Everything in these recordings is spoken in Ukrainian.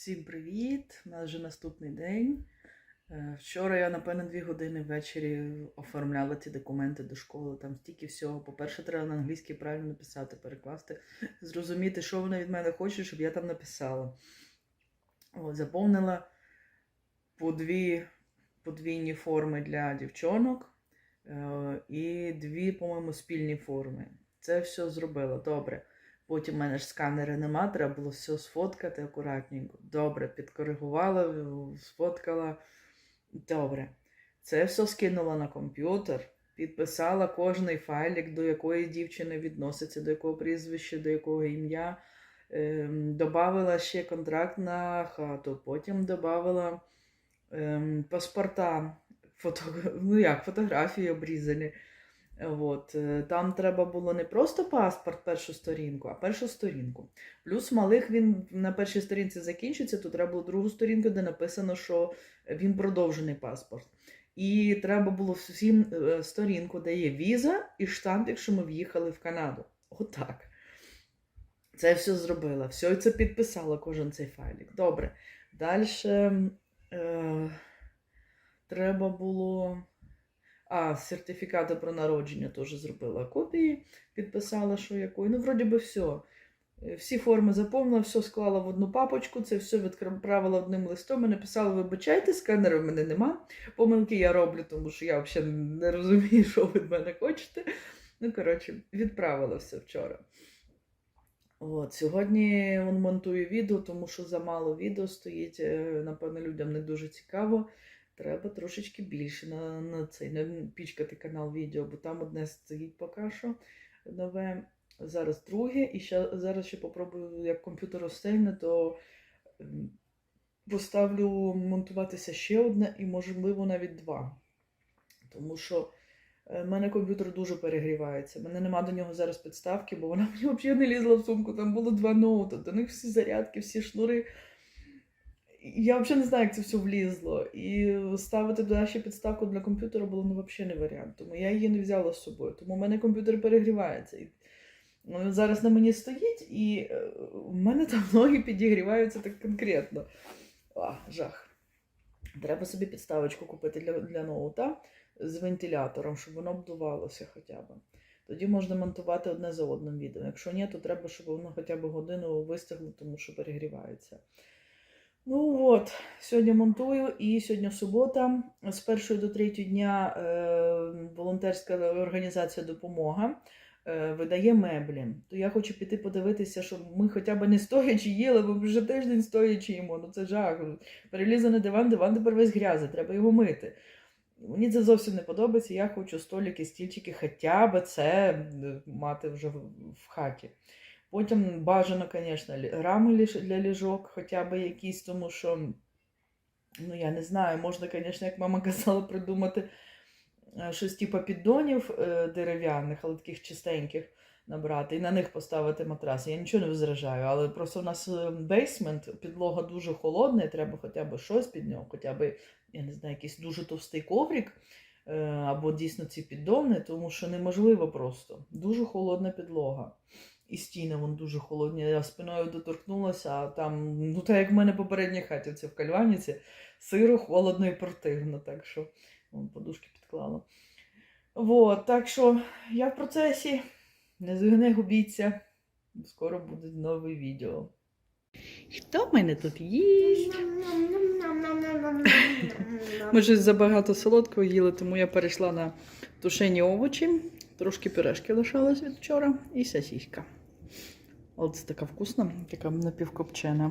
Всім привіт! У нас вже наступний день. Е, Вчора я, напевно, дві години ввечері оформляла ці документи до школи. Там стільки всього. По-перше, треба на англійській правильно написати, перекласти, зрозуміти, що вони від мене хочуть, щоб я там написала. От, заповнила по дві подвійні форми для дівчонок е, і дві, по-моєму, спільні форми. Це все зробила. Добре. Потім в мене ж сканера нема, треба було все сфоткати акуратненько. Добре, підкоригувала, сфоткала. Добре. Це все скинула на комп'ютер, підписала кожний файлик, до якої дівчини відноситься, до якого прізвища, до якого ім'я. Ем, добавила ще контракт на хату, потім додавала ем, паспорта, фото... ну як, фотографії обрізані. От, е, там треба було не просто паспорт, першу сторінку, а першу сторінку. Плюс малих він на першій сторінці закінчиться, то треба було другу сторінку, де написано, що він продовжений паспорт. І треба було всім е, сторінку, де є віза і штамп, якщо ми в'їхали в Канаду. Отак. Це все зробила. Все це підписала кожен цей файлик. Добре. Далі е, треба було. А, сертифікати про народження теж зробила копії, підписала, що якої. Ну, вроді би, все. Всі форми заповнила, все склала в одну папочку, це все відправила одним листом і написала: вибачайте, сканера в мене нема. Помилки я роблю, тому що я взагалі не розумію, що ви від мене хочете. Ну, коротше, відправила все вчора. От, Сьогодні он монтую відео, тому що замало відео стоїть. е, Напевно, людям не дуже цікаво. Треба трошечки більше на, на цей не пічкати канал відео, бо там одне стоїть поки що нове. Зараз друге, і ще зараз ще попробую, як комп'ютер розстельне, то ем, поставлю монтуватися ще одне і, можливо, навіть два. Тому що е, в мене комп'ютер дуже перегрівається. У мене нема до нього зараз підставки, бо вона мені взагалі не лізла в сумку. Там було два ноута, до них всі зарядки, всі шнури. Я взагалі не знаю, як це все влізло. І ставити ще підставку для комп'ютера було ну, взагалі не варіант. Тому я її не взяла з собою. Тому в мене комп'ютер перегрівається. І ну, зараз на мені стоїть, і е, в мене там ноги підігріваються так конкретно. А, жах. Треба собі підставочку купити для, для ноута з вентилятором, щоб воно обдувалося хоча б. Тоді можна монтувати одне за одним відео. Якщо ні, то треба, щоб воно хоча б годину вистигло, тому що перегрівається. Ну от, сьогодні монтую і сьогодні субота. З першої до третього дня е, волонтерська організація Допомога е, видає меблі. То я хочу піти подивитися, щоб ми хоча б не стоячи їли, бо вже тиждень стоячи їмо. Ну це жах. Переліза на диван, диван тепер весь грязий, треба його мити. Мені це зовсім не подобається. Я хочу столики, стільчики, хоча б це е, мати вже в хаті. Потім бажано, звісно, рами для ліжок, хоча б якісь, тому що, ну я не знаю, можна, звісно, як мама казала, придумати е, щось типу піддонів е, дерев'яних, але таких чистеньких набрати, і на них поставити матраси. Я нічого не возражаю, але просто у нас бейсмент, підлога дуже холодна, і треба хоча б щось під нього, хоча б, я не знаю, якийсь дуже товстий коврик. е, Або дійсно ці піддони, тому що неможливо просто. Дуже холодна підлога. І стіни вон дуже холодні. Я спиною доторкнулася, а там, ну так як в мене попередній хаті, це в кальваніці, сиро, холодно і противно. Так що вон, подушки підклала. Вот, так що я в процесі. Не, з- не губіться. Скоро буде нове відео. Хто в мене тут їсть? Ми щось забагато солодкого їли, тому я перейшла на тушені овочі. Трошки пюрешки лишалось від вчора і сосиска. От це така вкусна, така напівкопчена.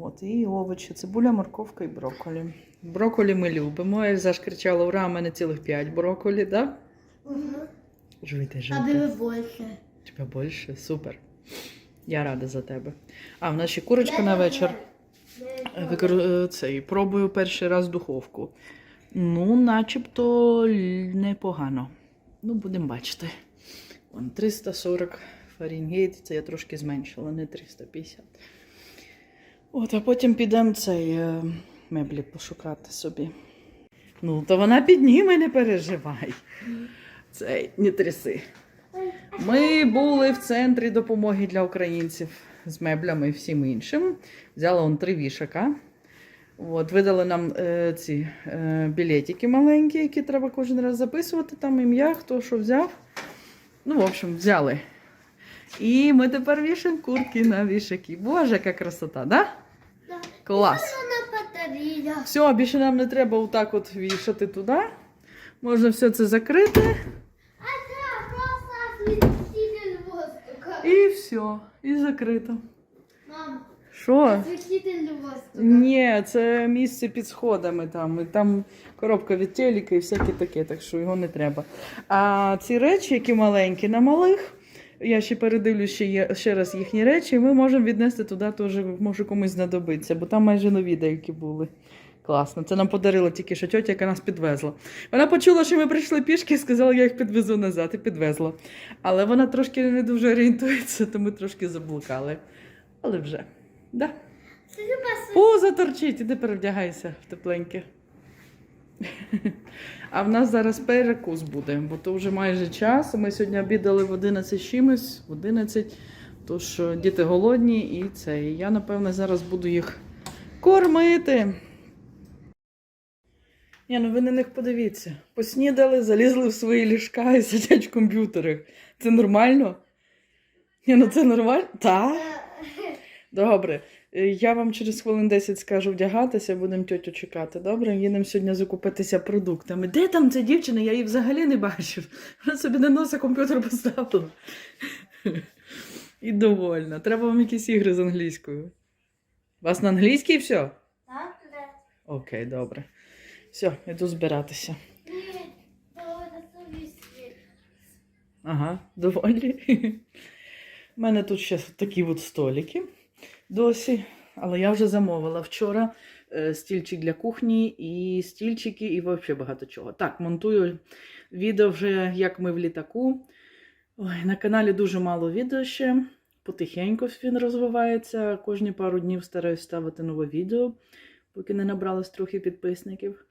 От, і овочі, цибуля, морковка і брокколі. Брокколі ми любимо. Ельза ж кричала, ура, у мене цілих 5 брокколі, да? Жуйте, А жуйте. было больше. Тебе більше? Супер. Я рада за тебе. А, в нас ще курочка на вечір. Викор... е, Цей, пробую перший раз духовку. Ну, начебто непогано. Ну, будемо бачити. Вон 340 Фаренгейт, це я трошки зменшила, не 350. От, а потім підемо цей е, меблі пошукати собі. Ну, то вона підніме, не переживай. Цей, не тряси. Ми були в центрі допомоги для українців. з меблями і всім іншим. Взяла он три вішака. От, видали нам е, ці е, білетики маленькі, які треба кожен раз записувати. Там ім'я, хто що взяв. Ну, в общем, взяли. І ми тепер вішаємо куртки на вішаки. Боже, яка красота, да? Да. Клас. Все, більше нам не треба отак от вішати туди. Можна все це закрити. І все. І закрито. Мам, Що? Ні, це місце під сходами там. І там коробка від телека і всяке таке, так що його не треба. А ці речі, які маленькі, на малих. Я ще передивлюсь ще, є, ще раз їхні речі, і ми можемо віднести туди, теж може комусь знадобиться, бо там майже нові деякі були. Класно. Це нам подарила тільки що тьотя, яка нас підвезла. Вона почула, що ми прийшли пішки і сказала, я їх підвезу назад і підвезла. Але вона трошки не дуже орієнтується, то ми трошки заблукали. Але вже. Да. Це люба Пузо торчить, іди перевдягайся в тепленьке. А в нас зараз перекус буде, бо то вже майже час. Ми сьогодні обідали в 11 чимось, в 11. Тож е, діти голодні і це. І я, напевно, зараз буду їх кормити. Ні, ну ви на них подивіться. Поснідали, залізли в свої ліжка і сидять в комп'ютерах. Це нормально? Ні, ну це нормально? Так. Добре. Е, Я вам через хвилин 10 скажу вдягатися, будемо тьотю чекати. Добре? Їдемо сьогодні закупитися продуктами. Де там ця дівчина? Я її взагалі не бачив. Вона собі на носа комп'ютер поставила. І довольна. Треба вам якісь ігри з англійською. У вас на англійській все? Так, да. Окей, добре. Все, йду збиратися. Ага, доволі. У мене тут ще такі от столики досі, але я вже замовила вчора е, стільчик для кухні і стільчики, і взагалі багато чого. Так, монтую відео вже, як ми в літаку. Ой, на каналі дуже мало відео ще. Потихеньку він розвивається. Кожні пару днів стараюсь ставити нове відео, поки не набралось трохи підписників.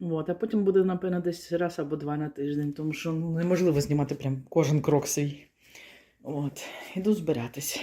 От, а потім буде, напевно, десь раз або два на тиждень, тому що неможливо знімати прям кожен крок свій. От, іду збиратися.